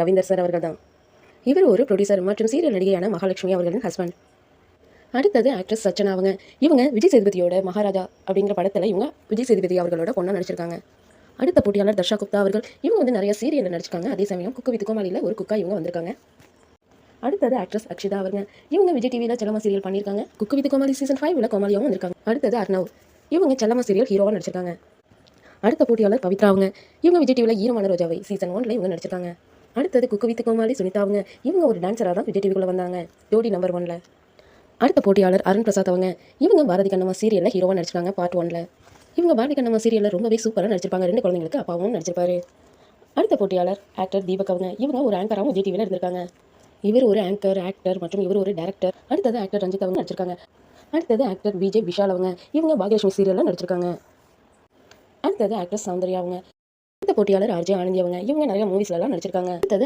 Ravinder sir அவர்கள் தான் இவர் ஒரு ப்ரொடியூசர் மற்றும் சீரியல் நடிகையான மகாலட்சுமி அவர்களின் ஹஸ்பண்ட் அடுத்தது ஆக்ட்ரஸ் சச்சனா அவங்க. இவங்க விஜய் சேதுபதியோட மகாராஜா அப்படிங்கிற படத்தில் இவங்க விஜய் சேதுபதி அவர்களோட பொண்ணாக நடிச்சிருக்காங்க. அடுத்த போட்டியாளர் தர்ஷா குப்தா அவர்கள். இவங்க வந்து நிறைய சீரியலில் நடிச்சிருக்காங்க. அதே சமயம் குக்கு வித் கோமாளியில் ஒரு குக்கா இவங்க வந்திருக்காங்க. அடுத்தது ஆக்ட்ரஸ் அக்ஷிதா அவங்க. இவங்க விஜய் டிவியில் செல்லமா சீரியல் பண்ணியிருக்காங்க. குக்கு வித் கோமாளி சீசன் ஃபைவ்ல கோமாளியாகவும் வந்திருக்காங்க. அடுத்தது அர்ணவ் இவங்க செல்லமா சீரியல் ஹீரோவாக நடிச்சிருக்காங்க. அடுத்த போட்டியாளர் பவித்ரா அவங்க. இவங்க விஜய் டிவியில் ஈரமான ரோஜாவை சீசன் ஒன்ல இவங்க நடிச்சிருக்காங்க. அடுத்தது குக்கு வித் கோமாளி சுனிதாவுங்க. இவங்க ஒரு டான்ஸராக தான் விஜய் டிவிக்குள்ள வந்தாங்க. ஜோடி நம்பர் ஒன்ல அடுத்த போட்டியாளர் அருண் பிரசாத் அவங்க. இவங்க பாரதி கண்ணம்மா சீரியலில் ஹீரோவாக நடிச்சிருக்காங்க பார்ட் ஒன்ல இவங்க பாரதி கண்ணம்மா சீரியலில் ரொம்பவே சூப்பராக நடிச்சிருப்பாங்க. ரெண்டு குழந்தைங்களுக்கு அப்பாவும் நடிச்சிருப்பாரு. அடுத்த போட்டியாளர் ஆக்டர் தீபக் அவங்க. இவங்க ஒரு ஆங்கராகவும் விஜய் டிவியில் இருந்திருக்காங்க. இவர் ஒரு ஆங்கர் ஆக்டர் மற்றும் இவர் ஒரு டேரக்டர் அடுத்தது ஆக்டர் ரஞ்சித் அவங்க நடிச்சிருக்காங்க. அடுத்தது ஆக்டர் விஜய் விஷால் அவங்க. இவங்க பாக்யலட்சுமி சீரியலில் நடிச்சிருக்காங்க. அடுத்தது ஆக்டர் சௌந்தர்யா அவங்க. அடுத்த போட்டியாளர் ஆர்ஜே ஆனந்தி அவங்க. இவங்க நிறைய மூவிஸ்லாம் நடிச்சிருக்காங்க. அடுத்தது